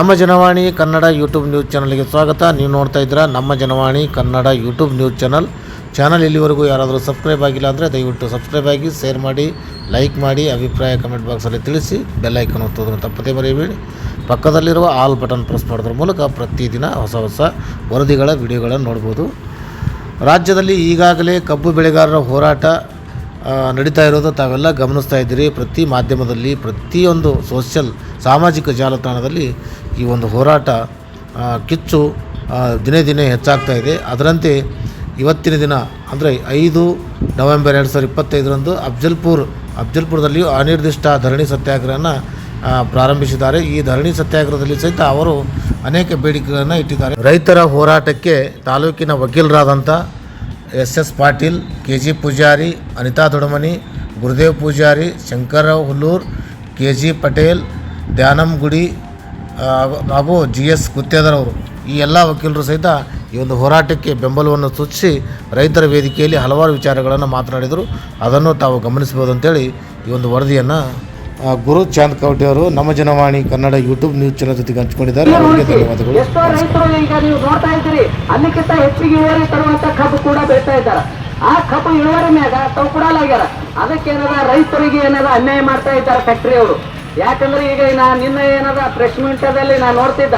ನಮ್ಮ Janavani Kannada YouTube news ಚಾನಲ್ಗೆ ಸ್ವಾಗತ. ನೀವು ನೋಡ್ತಾ ಇದ್ದೀರಾ ನಮ್ಮ Janavani Kannada YouTube news channel. Channel ಇಲ್ಲಿವರೆಗೂ ಯಾರಾದರೂ ಸಬ್ಸ್ಕ್ರೈಬ್ ಆಗಿಲ್ಲ ಅಂದರೆ ದಯವಿಟ್ಟು ಸಬ್ಸ್ಕ್ರೈಬ್ ಆಗಿ, ಶೇರ್ ಮಾಡಿ, ಲೈಕ್ ಮಾಡಿ, ಅಭಿಪ್ರಾಯ ಕಮೆಂಟ್ ಬಾಕ್ಸಲ್ಲಿ ತಿಳಿಸಿ, ಬೆಲ್ ಐಕನ್ ಒತ್ತೋದನ್ನು ತಪ್ಪದೇ ಮರೆಯಬೇಡಿ. ಪಕ್ಕದಲ್ಲಿರುವ ಆಲ್ ಬಟನ್ ಪ್ರೆಸ್ ಮಾಡೋದ್ರ ಮೂಲಕ ಪ್ರತಿದಿನ ಹೊಸ ಹೊಸ ವರದಿಗಳ, ವಿಡಿಯೋಗಳನ್ನು ನೋಡ್ಬೋದು. ರಾಜ್ಯದಲ್ಲಿ ಈಗಾಗಲೇ ಕಬ್ಬು ಬೆಳೆಗಾರರ ಹೋರಾಟ ನಡೀತಾ ಇರೋದು ತಾವೆಲ್ಲ ಗಮನಿಸ್ತಾ ಇದ್ದೀರಿ. ಪ್ರತಿ ಮಾಧ್ಯಮದಲ್ಲಿ, ಪ್ರತಿಯೊಂದು ಸೋಷಿಯಲ್ ಸಾಮಾಜಿಕ ಜಾಲತಾಣದಲ್ಲಿ ಈ ಒಂದು ಹೋರಾಟ ಕಿಚ್ಚು ದಿನೇ ದಿನೇ ಹೆಚ್ಚಾಗ್ತಾ ಇದೆ. ಅದರಂತೆ ಇವತ್ತಿನ ದಿನ, ಅಂದರೆ ಐದು ನವೆಂಬರ್ ಎರಡು ಸಾವಿರದ ಇಪ್ಪತ್ತೈದರಂದು ಅಫ್ಜಲ್ಪುರ್, ಅಫ್ಜಲ್ಪುರದಲ್ಲಿಯೂ ಅನಿರ್ದಿಷ್ಟ ಧರಣಿ ಸತ್ಯಾಗ್ರಹನ ಪ್ರಾರಂಭಿಸಿದ್ದಾರೆ. ಈ ಧರಣಿ ಸತ್ಯಾಗ್ರಹದಲ್ಲಿ ಸಹಿತ ಅವರು ಅನೇಕ ಬೇಡಿಕೆಗಳನ್ನು ಇಟ್ಟಿದ್ದಾರೆ. ರೈತರ ಹೋರಾಟಕ್ಕೆ ತಾಲೂಕಿನ ವಕೀಲರಾದಂಥ S S Patil K G Pujari Anita Dodamani Gurudev Pujari Shankar Hullur K G Patel ಧ್ಯಾನಮ್ ಗುಡಿ ಆ, ಹಾಗೂ ಜಿ ಎಸ್ ಗುತ್ತೇದರವರು ಈ ಎಲ್ಲ ವಕೀಲರು ಸಹಿತ ಈ ಒಂದು ಹೋರಾಟಕ್ಕೆ ಬೆಂಬಲವನ್ನು ಸೂಚಿಸಿ ರೈತರ ವೇದಿಕೆಯಲ್ಲಿ ಹಲವಾರು ವಿಚಾರಗಳನ್ನು ಮಾತನಾಡಿದರು. ಅದನ್ನು ತಾವು ಗಮನಿಸ್ಬೋದು ಅಂತೇಳಿ ಈ ಒಂದು ವರದಿಯನ್ನು ಗುರು ಚಾಂದ್ ಕವಟೆ ಅವರು ನಮ್ಮ Janavani Kannada YouTube news channel ಜೊತೆಗೆ ಹಂಚಿಕೊಂಡಿದ್ದಾರೆ. ಅವರಿಗೆ ಧನ್ಯವಾದಗಳು. ಎಷ್ಟೋ ರೈತರು ಈಗ ನೀವು ನೋಡ್ತಾ ಇದ್ದೀರಿ ಅಲ್ಲಿಕ್ಕಿಂತ ಹೆಚ್ಚಿಗೆ ಇಳುವರಿ ತರುವಂತ ಕಬ್ಬು ಕೂಡ ಬೆಳೀತಾ ಇದ್ದಾರೆ. ಆ ಕಬ್ಬು ಇಳುವರಿ ಮ್ಯಾಗ ತಾವು ಕೊಡಲಾಗ್ಯಾರ ಅದಕ್ಕೆ ಏನದ ರೈತರಿಗೆ ಏನದ ಅನ್ಯಾಯ ಮಾಡ್ತಾ ಇದ್ದಾರೆ ಫ್ಯಾಕ್ಟ್ರಿ ಅವರು. ಯಾಕಂದ್ರೆ ಈಗ ನಾ ನಿನ್ನೆ ಏನದ ಪ್ರೆಸ್ ಮೀಟದಲ್ಲಿ ನಾ ನೋಡ್ತಿದ್ದ.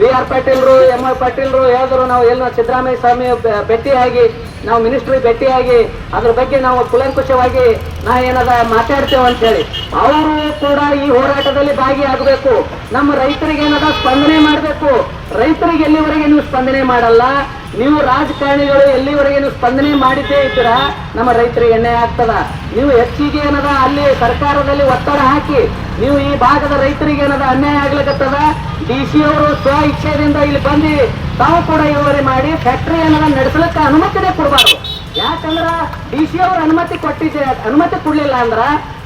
ಬಿ ಆರ್ ಪಾಟೀಲ್ರು ಎಂ ಆರ್ ಪಾಟೀಲ್ರು ಹೇಳಿದ್ರು ನಾವು ಎಲ್ಲ ಸಿದ್ದರಾಮಯ್ಯ ಸ್ವಾಮಿ ಭೇಟಿಯಾಗಿ ನಾವು ಮಿನಿಸ್ಟ್ರಿ ಭೇಟಿಯಾಗಿ ಅದ್ರ ಬಗ್ಗೆ ನಾವು ಕುಲಂಕುಷವಾಗಿ ನಾ ಏನದ ಮಾತಾಡ್ತೇವೆ ಅಂತ ಹೇಳಿ ಅವರು ಕೂಡ ಈ ಹೋರಾಟದಲ್ಲಿ ಭಾಗಿಯಾಗಬೇಕು. ನಮ್ಮ ರೈತರಿಗೆ ಏನದ ಸ್ಪಂದನೆ ಮಾಡಬೇಕು. ರೈತರಿಗೆ ಎಲ್ಲಿವರೆಗೆ ನೀವು ಸ್ಪಂದನೆ ಮಾಡಲ್ಲ? ನೀವು ರಾಜಕಾರಣಿಗಳು ಎಲ್ಲಿವರೆಗೆ ನೀವು ಸ್ಪಂದನೆ ಮಾಡಿದ್ದೇ ಇದ್ದೀರಾ? ನಮ್ಮ ರೈತರಿಗೆ ಎಣ್ಣೆ ಆಗ್ತದ. ನೀವು ಹೆಚ್ಚಿಗೆ ಏನದ ಅಲ್ಲಿ ಸರ್ಕಾರದಲ್ಲಿ ಒತ್ತಡ ಹಾಕಿ, ನೀವು ಈ ಭಾಗದ ರೈತರಿಗೆ ಏನದ ಅನ್ಯಾಯ ಆಗ್ಲಿಕ್ಕತ್ತದ ಡಿ ಸಿ ಅವರು ಸ್ವ ಇಚ್ಛೆಯಿಂದ ಇಲ್ಲಿ ಬಂದು ತಾವು ಕೂಡ ಇಳುವರಿ ಮಾಡಿ ಫ್ಯಾಕ್ಟರಿ ಏನದ ನಡೆಸಲಿಕ್ಕೆ ಅನುಮತಿನೇ ಕೊಡಬಾರ್ದು. ಯಾಕಂದ್ರ ಡಿ ಸಿ ಅವರು ಅನುಮತಿ ಕೊಟ್ಟಿದ್ದೆ, ಅನುಮತಿ ಕೊಡ್ಲಿಲ್ಲ ಅಂದ್ರ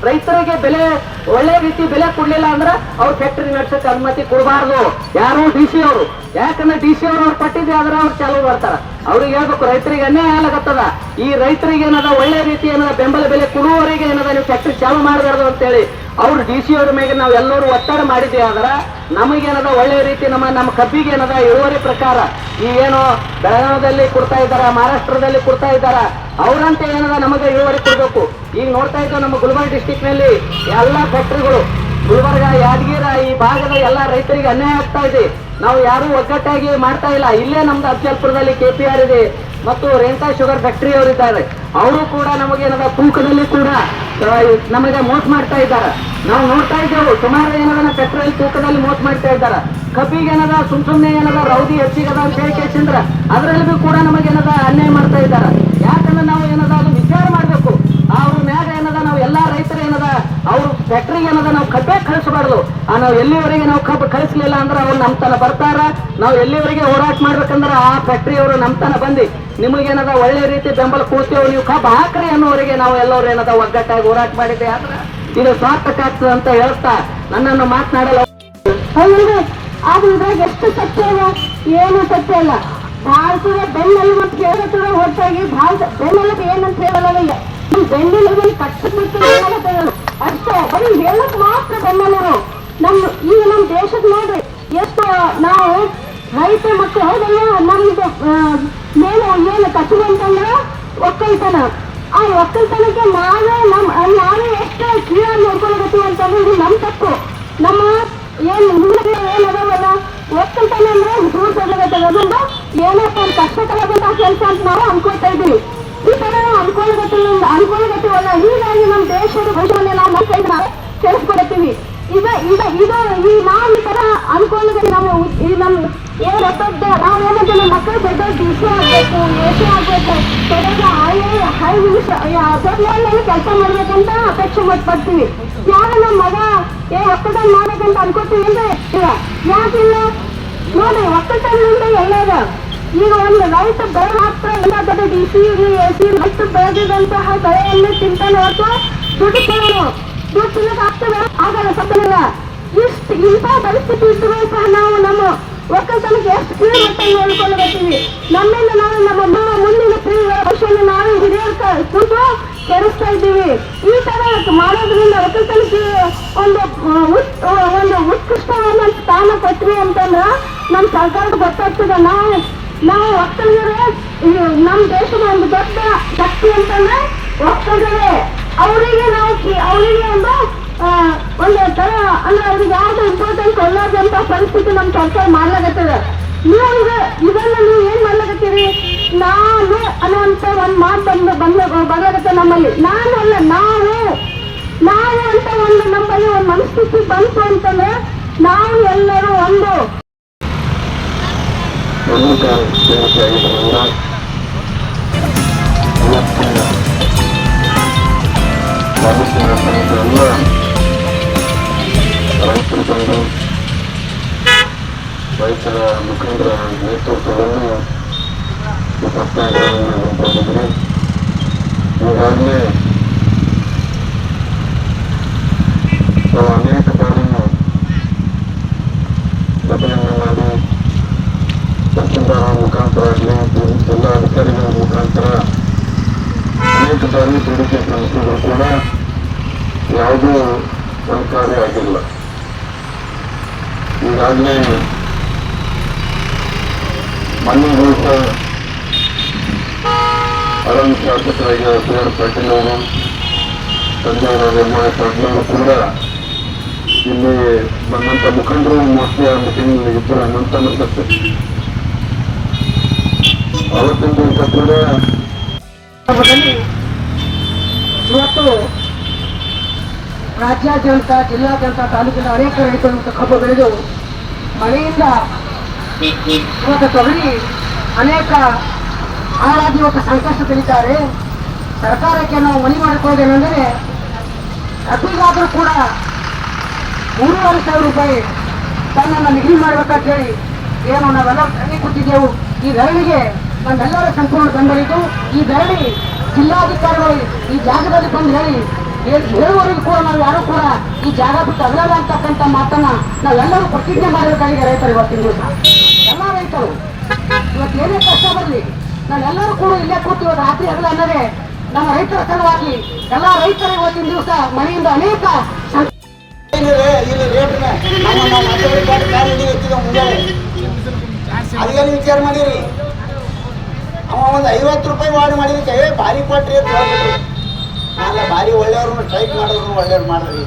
ರೈತರಿಗೆ ಬೆಲೆ, ಒಳ್ಳೆ ರೀತಿ ಬೆಲೆ ಕೊಡ್ಲಿಲ್ಲ ಅಂದ್ರ ಅವ್ರು ಫ್ಯಾಕ್ಟರಿ ನಡ್ಸಕ್ಕೆ ಅನುಮತಿ ಕೊಡಬಾರ್ದು. ಯಾರು ಡಿ ಸಿ ಅವರು ಯಾಕಂದ್ರೆ ಡಿ ಸಿ ಅವರು ಕೊಟ್ಟಿದ್ದೆ ಆದ್ರೆ ಅವ್ರು ಚಾಲು ಮಾಡ್ತಾರ. ಅವ್ರಿಗೆ ಹೇಳ್ಬೇಕು, ರೈತರಿಗೆ ಅನ್ಯಾಯ ಆಗತ್ತದ ಈ ರೈತರಿಗೆ ಏನದ ಒಳ್ಳೆ ರೀತಿ ಏನದ ಬೆಂಬಲ ಬೆಲೆ ಕೊಡುವವರೆಗೆ ಏನದ ನೀವು ಫ್ಯಾಕ್ಟರಿ ಚಾಲು ಮಾಡಬಾರ್ದು ಅಂತೇಳಿ. ಅವ್ರು ಡಿ ಸಿ ಅವ್ರ ಮೇಲೆ ನಾವು ಎಲ್ಲರೂ ಒತ್ತಡ ಮಾಡಿದ್ದೆ ಆದ್ರೆ ನಮಗೇನದ ಒಳ್ಳೆ ರೀತಿ ನಮ್ಮ ನಮ್ಮ ಕಬ್ಬಿಗೆ ಏನದ ಇಳುವರಿ ಪ್ರಕಾರ ಈ ಏನು ಬೆಳಗಾವದಲ್ಲಿ ಕೊಡ್ತಾ ಇದ್ದಾರೆ, ಮಹಾರಾಷ್ಟ್ರದಲ್ಲಿ ಕೊಡ್ತಾ ಇದ್ದಾರ, ಅವರಂತ ಏನದ ನಮಗೆ ಇಳುವರಿ ಕೊಡಬೇಕು. ಈಗ ನೋಡ್ತಾ ಇದ್ದೇವೆ ನಮ್ಮ ಗುಲ್ಬರ್ಗ ಡಿಸ್ಟಿಕ್ನಲ್ಲಿ ನಲ್ಲಿ ಎಲ್ಲಾ ಫ್ಯಾಕ್ಟರಿಗಳು, ಗುಲ್ಬರ್ಗ, ಯಾದಗಿರ, ಈ ಭಾಗದ ಎಲ್ಲಾ ರೈತರಿಗೆ ಅನ್ಯಾಯ ಆಗ್ತಾ ಇದೆ. ನಾವು ಯಾರು ಒಗ್ಗಟ್ಟಾಗಿ ಮಾಡ್ತಾ ಇಲ್ಲ. ಇಲ್ಲೇ ನಮ್ದು ಅಫಜಲ್ಪುರದಲ್ಲಿ ಕೆ ಪಿ ಆರ್ ಇದೆ ಮತ್ತು ರೇಣುಕಾ ಶುಗರ್ ಫ್ಯಾಕ್ಟ್ರಿ ಅವರಿದ್ದಾರೆ. ಅವರು ಕೂಡ ನಮಗೇನದ ತೂಕದಲ್ಲಿ ಕೂಡ ನಮಗೆ ಮೋಸ ಮಾಡ್ತಾ ಇದ್ದಾರೆ. ನಾವು ನೋಡ್ತಾ ಇದ್ದೇವೆ, ಸುಮಾರು ಏನದ ಪೆಟ್ರೋಲ್ ತೂಕದಲ್ಲಿ ಮೋಸ ಮಾಡ್ತಾ ಇದ್ದಾರೆ. ಕಬ್ಬಿಗೆ ಏನದ, ಸುಮ್ ಸುಮ್ನೆ ಏನದ ರೌದಿ ಹೆಚ್ಚಿಗದ ಅಂತ ಹೇಳಿ ಕೇಳ್ಸಿಂದ್ರ ಅದರಲ್ಲಿ ಕೂಡ ಕೂಡ ನಮಗೇನದ ಅನ್ಯಾಯ ಮಾಡ್ತಾ ಇದ್ದಾರೆ. ಯಾಕಂದ್ರೆ ನಾವು ಏನದ, ಅದು ವಿಚಾರ ಮಾಡಬೇಕು. ಅವ್ರ ಮ್ಯಾಗ ಏನದ, ನಾವು ಎಲ್ಲಾ ರೈತರು ಏನದ, ಅವ್ರ ಫ್ಯಾಕ್ಟ್ರಿಗೆ ಏನದ ನಾವು ಕಬ್ಬೆ ಕಳಿಸಬಾರ್ದು. ಆ ನಾವು ಎಲ್ಲಿವರೆಗೆ ನಾವು ಕಬ್ಬು ಕಳಿಸ್ಲಿಲ್ಲ ಅಂದ್ರೆ ಅವ್ರು ನಮ್ಮತನ ಬರ್ತಾರ. ನಾವು ಎಲ್ಲಿವರೆಗೆ ಹೋರಾಟ ಮಾಡ್ಬೇಕಂದ್ರೆ ಆ ಫ್ಯಾಕ್ಟ್ರಿ ಅವರು ನಮ್ ತನ ಬಂದು. ನಿಮಗೇನದ ಒಳ್ಳೆ ರೀತಿ ಬೆಂಬಲ ಕೊಡ್ತೇವೆ ನೀವು ಕಬ್ಬು ಹಾಕ್ರಿ ಅನ್ನೋವರೆಗೆ ನಾವು ಎಲ್ಲರೂ ಏನದ ಒಗ್ಗಟ್ಟಾಗಿ ಹೋರಾಟ ಮಾಡಿದ್ದೆ. ಆದ್ರೆ ಇದು ಸಾರ್ಥಕ ಅಂತ ಹೇಳ್ತಾ ನನ್ನನ್ನು ಮಾತನಾಡಲ್ಲ. ಆದ್ರೆ ಎಷ್ಟು ಸತ್ಯ ಏನು ಸತ್ಯ ಅಲ್ಲ ಭಾರತದ ಬೆನ್ನೆಲುಬು ಮತ್ತು ಕೇಳತ್ತದ ಹೊರತಾಗಿ ಭಾರತ ಬೆನ್ನೆಲುಬು ಏನಂತ ಹೇಳಲ್ಲ ಈಗ ಈ ಬೆನ್ನೆಲುಬು ಕಟ್ಟಬಿಟ್ಟು ಹೇಳತ್ತದ ಅಷ್ಟೇ, ಬರೀ ಹೇಳಕ್ ಮಾತ್ರ ಬೆನ್ನೆಲುಬು ನಮ್ಮ ಈಗ ನಮ್ಮ ದೇಶದ ನೋಡ್ರಿ, ಎಷ್ಟು ನಾವು ರೈತ ಮಕ್ಕಳು ಹೌದಲ್ಲ, ನಮ್ದು ಮೇಲೆ ಏನು ಕಸುಬು ಅಂತಂದ್ರೆ ಒಕ್ಕಲ್ತನ. ಆ ಒಕ್ಕಲ್ತನಕ್ಕೆ ನಾವೇ ನಮ್, ನಾವೇ ಎಷ್ಟು ಕ್ಲಿಯರ್ ನೋಡ್ಕೊಳಕತ್ತೀವಿ ಅಂತಂದ್ರೆ ಇದು ನಮ್ ತಪ್ಪು. ನಮ್ಮ ಏನ್ ಹಿಂದೆ ಏನ್ ಅದಾವಲ್ಲ ಒಕ್ಕಲ್ತನ ಅಂದ್ರೆ ದೂರ ತಗೊಳಕತ್ತದ ಅದೊಂದು ಏನಪ್ಪ ಕಷ್ಟ ಆ ಕೆಲಸ ಅಂತ ನಾವು ಅನ್ಕೊಳ್ತಾ ಇದೀವಿ ಈ ತರ ನಾವು ಅನ್ಕೊಳಕತ್ತೀವಿ ಅನ್ಕೊಳಕತ್ತೀವಲ್ಲ ಹೀಗಾಗಿ ನಮ್ಮ ದೇಶದ ಭವಿಷ್ಯವನ್ನ ನಾವು ಮಕ್ಕಳಿಗೆ ನಾವು ಸೇರಿಸ್ಕೊಡತ್ತೀವಿ ಈಗ ಈಗ, ಇದು, ಈ ನಾವು ಈ ತರ ಅನ್ಕೊಳ್ಳೋದು ನಮ್ಮ ಈ ನಮ್ಮ ಏನು ದೊಡ್ಡ, ನಾವು ಏನಂತ ನಮ್ಮ ಮಕ್ಕಳು ದೊಡ್ಡ ಡಿ ಸಿ ಆಗ್ಬೇಕು. ಎ ಸಿ ಆಗ್ಬೇಕು ದೊಡ್ಡ ಹೈ ಕೆಲಸ ಮಾಡ್ಬೇಕಂತ ಅಪೇಕ್ಷೆ ಪಡ್ತೀವಿ. ಯಾರ ನಮ್ಮ ಮಗ ಏ ಒಕ್ಕಲ್ತನ ಮಾಡ್ಬೇಕಂತ ಅನ್ಕೋತೀವಿ ಅಂದ್ರೆ ಯಾಕಿಲ್ಲ? ನೋಡಿ ಒಕ್ಕಲ್ತನದಿಂದ ಎಲ್ಲದ ಈಗ ಒಂದು ಲೈಟ್ ಬೆಳೆ ಮಾತ್ರ ಇಲ್ಲ ದೊಡ್ಡ D C A C light ಬೆಳೆದಿದಂತಹ ಬೆಳೆಯನ್ನು ತಿಂತಾನೆ ಹೊರತು ದುಡ್ಡು ಕೇಳೋನು ದುಡ್ಡು ಆಗ್ತದೆ. ಆಗಲ್ಲ ಸತ್ತನಿಲ್ಲ ಇಷ್ಟು ಇಂಥ ಪರಿಸ್ಥಿತಿ ಇದ್ರೂ ಸಹ ನಾವು ನಮ್ಮ ಒಕ್ಕಲ್ತನಕ್ಕೆ ಎಷ್ಟು ಕೀಳ್ಮಟ್ಟ ನೋಡಿಕೊಳ್ಳಬೇಕೀವಿ ನಮ್ಮಿಂದ ನಾವು ನಮ್ಮ ನಮ್ಮ ಮುಂದಿನ ಪೀಳಿಗೆ ಭವಿಷ್ಯವನ್ನು ನಾವು ಹಿರಿಯರ್ ಕುಂತು ಕೆಡಿಸ್ತಾ ಇದ್ದೀವಿ. ಈ ತರ ಮಾಡೋದ್ರಿಂದ ಒಕ್ಕಲ್ತನಕ್ಕೆ ಒಂದು ಒಂದು ಉತ್ಕೃಷ್ಟವಾದ ಸ್ಥಾನ ಕೊಟ್ವಿ ಅಂತಂದ್ರ ನಮ್ಮ ಸರ್ಕಾರದ ಗೊತ್ತಾಗ್ತದೆ. ನಾವು ನಾವು ಒಕ್ಕಲಿಗರೇ ನಮ್ಮ ದೇಶದ ಒಂದು ದೊಡ್ಡ ಶಕ್ತಿ ಅಂತಂದ್ರೆ ಒಕ್ಕಲಿಗರೇ ಅವರಿಗೆ ನಾವು ಅವರಿಗೆ ಒಂದು ಒಂದು ತರ, ಅಂದ್ರೆ ಅವ್ರಿಗೆ ಯಾವ್ದು ಇಂಪಾರ್ಟೆಂಟ್ ಕೊಡಲಾರ್ದಂತ ಪರಿಸ್ಥಿತಿ ನಮ್ಮ ಸರ್ಕಾರ ಮಾಡ್ಲಾಗತ್ತದ ನೀವು ಇದನ್ನ ನೀವು ಏನ್ ಮಾಡ್ಲಾಗತ್ತೀರಿ ನಾನು ಅನ್ನುವಂತ ಒಂದ್ ಮಾತು ಬಂದು, ಬಂದ ಬರಲಾಗತ್ತೆ ನಮ್ಮಲ್ಲಿ. ನಾನು ಅಲ್ಲ ನಾವು ನಾವು ಅಂತ ಒಂದು ನಮ್ಮಲ್ಲಿ ಒಂದು ಮನಸ್ಥಿತಿ ಬಂತು ಅಂತಂದ್ರೆ ನಾವು ಎಲ್ಲರೂ ಒಂದು ಪ್ರಮುಖ ಬೇಡಿಕೆಯಾಗಿದ್ದರಿಂದ ಇವತ್ತಿನ ತಾಲೂಕಿನ ಸಂಘದ ಎಲ್ಲ ರೈತರು ಬಂದು ರೈತರ ಮುಖಂಡರ ನೇತೃತ್ವದಲ್ಲಿ ಈ ಸತ್ಯಾಗ್ರಹವನ್ನು ಹಮ್ಮಿಕೊಂಡಿದ್ರಿ ಈಗಾಗಲೇ ನಾವು ಬಾರಿ ಬೇಡಿಕೆ ಸಲ್ಲಿಸಿದ್ರು ಕೂಡ ಯಾವುದೂ ಸರ್ಕಾರಿ ಆಗಿಲ್ಲ. ಈಗಾಗಲೇ ಮನೆ ಮೂಲಕ ಹಳದಿ ಶಾಸಕರಾಗಿ ಆರ್ ಪಾಟೀಲ್ ಅವರು ಸಂಜಯ್ ನಿರ್ಮಾಣ ಪಾಟೀಲ್ ಅವರು ಕೂಡ ಇಲ್ಲಿ ಬಂದಂಥ ಮುಖಂಡರು ಮೋಸ್ಟ್ಲಿ ಆ ಮೀಟಿಂಗ್ ಇಬ್ಬರು ಅನ್ನಂತ ಮತ್ತೆ ಅವತ್ತಿನ ದಿವಸ ಕೂಡ ರಾಜ್ಯಾದ್ಯಂತ, ಜಿಲ್ಲಾದ್ಯಂತ, ತಾಲೂಕಿನ ಅನೇಕ ರೈತರು ಮತ್ತು ಕಬ್ಬು ಬೆಳೆದು ಮಳೆಯಿಂದ ಇವತ್ತು ತೊಗರಿ ಅನೇಕ ಹಾಳಾಗಿ ಇವತ್ತು ಸಂಕಷ್ಟದಲ್ಲಿದ್ದಾರೆ ಸರ್ಕಾರಕ್ಕೆ ನಾವು ಮನವಿ ಮಾಡಿಕೊಳ್ಳೋದೇನೆಂದರೆ ಕಬ್ಬಿಗಾದರೂ ಕೂಡ ಮೂರುವರೆ ಸಾವಿರ ರೂಪಾಯಿ ತನ್ನನ್ನು ನಿಗದಿ ಮಾಡಬೇಕಂತ ಹೇಳಿ ಏನು ನಾವೆಲ್ಲ ಧರಣಿ ಕೊಟ್ಟಿದ್ದೆವು. ಈ ಧರಣಿಗೆ ನಮ್ಮೆಲ್ಲರ ಸಂಪೂರ್ಣ ಬೆಂಬಲಿತು ಈ ಧರಣಿ ಜಿಲ್ಲಾಧಿಕಾರಿಗಳು ಈ ಜಾಗದಲ್ಲಿ ಬಂದು ಹೇಳಿ ಹೇಳುವವರಿಗೂ ಕೂಡ ನಾವು ಯಾರು ಕೂಡ ಈ ಜಾಗ ಬಿಟ್ಟು ಅಗಲಲ್ಲ ಅಂತಕ್ಕಂಥ ಮಾತನ್ನ ನಾವೆಲ್ಲರೂ ಪ್ರತಿಜ್ಞೆ ಮಾಡಬೇಕಾಗಿದೆ ರೈತರು ಇವತ್ತಿನ ದಿವಸ. ಎಲ್ಲ ರೈತರು. ಇವತ್ತು ಏನೇ ಕಷ್ಟ ಬರಲಿ, ನಾವೆಲ್ಲರೂ ಕೂಡ ಇಲ್ಲೇ ಕೂತು ಇವತ್ತು ರಾತ್ರಿ ಹಗಲ ಅನ್ನದೆ ನಮ್ಮ ರೈತರ ಸಲುವಾಗಿ ಎಲ್ಲ ರೈತರು ಇವತ್ತಿನ ದಿವಸ ಮನೆಯಿಂದ ಅನೇಕ ಅದೇನು ವಿಚಾರ ಮಾಡಿರಿ. ಒಂದು ಐವತ್ತು ರೂಪಾಯಿ ವಾರ್ಡ್ ಮಾಡಿದಕ್ಕೆ ಭಾರಿ ಕೊಟ್ರಿ ಅಂತ ಹೇಳ್ಬಿಟ್ರಿ. ಅಲ್ಲ ಭಾರಿ ಒಳ್ಳೆಯವ್ರನ್ನ ಸ್ಟ್ರೈಕ್ ಮಾಡೋರು ಒಳ್ಳೆಯವ್ರು ಮಾಡ್ರಿ.